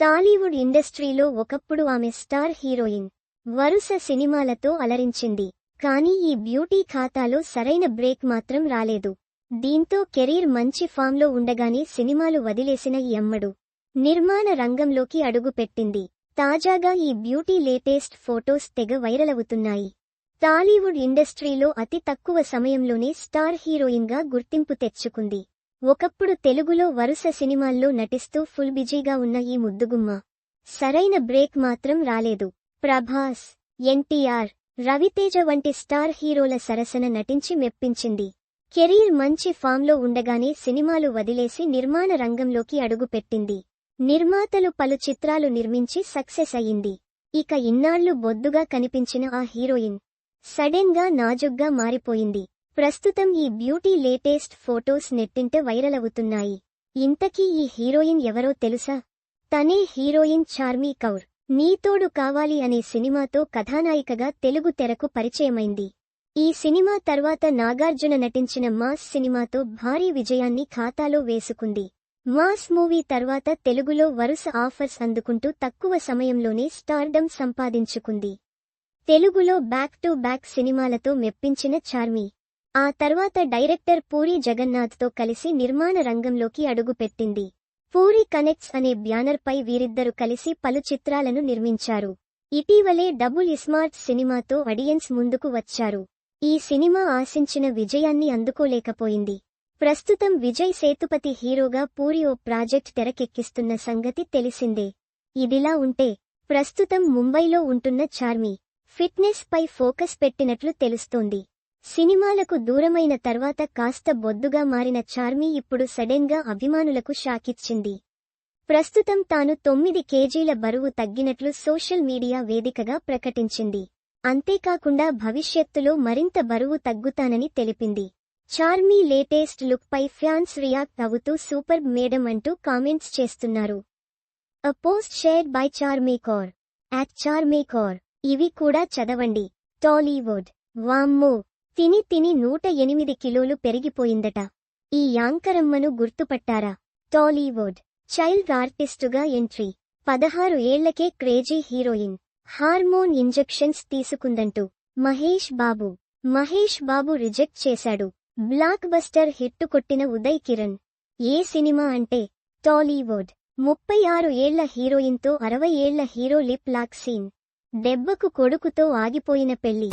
టాలీవుడ్ ఇండస్ట్రీలో ఒకప్పుడు ఆమె స్టార్ హీరోయిన్ వరుస సినిమాలతో అలరించింది. కానీ ఈ బ్యూటీ ఖాతాలో సరైన బ్రేక్ మాత్రం రాలేదు. దీంతో కెరీర్ మంచి ఫామ్లో ఉండగానే సినిమాలు వదిలేసిన ఈ అమ్మడు నిర్మాణ రంగంలోకి అడుగుపెట్టింది. తాజాగా ఈ బ్యూటీ లేటెస్ట్ ఫోటోస్ తెగ వైరలవుతున్నాయి. టాలీవుడ్ ఇండస్ట్రీలో అతి తక్కువ సమయంలోనే స్టార్ హీరోయిన్గా గుర్తింపు తెచ్చుకుంది. ఒకప్పుడు తెలుగులో వరుస సినిమాల్లో నటిస్తూ ఫుల్ బిజీగా ఉన్న ఈ ముద్దుగుమ్మ. సరైన బ్రేక్ మాత్రం రాలేదు. ప్రభాస్ ఎన్టీఆర్ రవితేజ వంటి స్టార్ హీరోల సరసన నటించి మెప్పించింది. కెరీర్ మంచి ఫామ్లో ఉండగానే సినిమాలు వదిలేసి నిర్మాణ రంగంలోకి అడుగుపెట్టింది. నిర్మాతలు పలు చిత్రాలు నిర్మించి సక్సెస్ అయింది ఇక ఇన్నాళ్ళు బొద్దుగా కనిపించిన ఆ హీరోయిన్ సడెన్గా నాజుగ్గా మారిపోయింది. ప్రస్తుతం ఈ బ్యూటీ లేటెస్ట్ ఫోటోస్ నెట్టింట వైరల్ అవుతున్నాయి ఇంతకీ ఈ హీరోయిన్ ఎవరో తెలుసా? తనే హీరోయిన్ చార్మీ కౌర్. నీతోడు కావాలి అనే సినిమాతో కథానాయికగా తెలుగు తెరకు పరిచయమైంది. ఈ సినిమా తర్వాత నాగార్జున నటించిన మాస్ సినిమాతో భారీ విజయాన్ని ఖాతాలో వేసుకుంది. మాస్ మూవీ తర్వాత తెలుగులో వరుస ఆఫర్స్ అందుకుంటూ తక్కువ సమయంలోనే స్టార్డమ్ సంపాదించుకుంది. తెలుగులో బ్యాక్ టు బ్యాక్ సినిమాలతో మెప్పించిన చార్మీ. ఆ తర్వాత డైరెక్టర్ పూరి జగన్నాథ్తో కలిసి నిర్మాణ రంగంలోకి అడుగుపెట్టింది. పూరి కనెక్ట్స్ అనే బ్యానర్పై వీరిద్దరు కలిసి పలు చిత్రాలను నిర్మించారు. ఇటీవలే డబుల్ ఇస్మార్ట్ సినిమాతో అడియన్స్ ముందుకు వచ్చారు. ఈ సినిమా ఆశించిన విజయాన్ని అందుకోలేకపోయింది. ప్రస్తుతం విజయ్ సేతుపతి హీరోగా పూరి ఓ ప్రాజెక్ట్ తెరకెక్కిస్తున్న సంగతి తెలిసిందే. ఇదిలా ఉంటే ప్రస్తుతం ముంబైలో ఉంటున్న చార్మి ఫిట్నెస్ పై ఫోకస్ పెట్టినట్లు తెలుస్తోంది. సినిమాలకు దూరమైన తర్వాత కాస్త బొద్దుగా మారిన చార్మి ఇప్పుడు సడెన్గా అభిమానులకు షాకిచ్చింది. ప్రస్తుతం తాను తొమ్మిది కేజీల బరువు తగ్గినట్లు సోషల్ మీడియా వేదికగా ప్రకటించింది. అంతేకాకుండా భవిష్యత్తులో మరింత బరువు తగ్గుతానని తెలిపింది. చార్మీ లేటెస్ట్ లుక్ పై ఫ్యాన్స్ రియాక్ట్ అవుతూ సూపర్ మేడం అంటూ కామెంట్స్ చేస్తున్నారు. A post shared by Charmikaur at Charmikaur ఇవి కూడా చదవండి. టాలీవుడ్. వామ్మో. తిని తిని నూట ఎనిమిది కిలోలు పెరిగిపోయిందట. ఈ యాంకరమ్మను గుర్తుపట్టారా? టాలీవుడ్ చైల్డ్ ఆర్టిస్టుగా ఎంట్రీ. పదహారు ఏళ్ళకే క్రేజీ హీరోయిన్. హార్మోన్ ఇంజెక్షన్స్ తీసుకుందంటూ. మహేష్ బాబు. మహేష్ బాబు రిజెక్ట్ చేశాడు. బ్లాక్ బస్టర్ హిట్టు కొట్టిన ఉదయ్ కిరణ్. ఏ సినిమా అంటే? టాలీవుడ్. ముప్పై ఆరు ఏళ్ళ హీరోయిన్తో అరవై ఏళ్ళ హీరో లిప్ లాక్ సీన్. దెబ్బకు కొడుకుతో ఆగిపోయిన పెళ్ళి.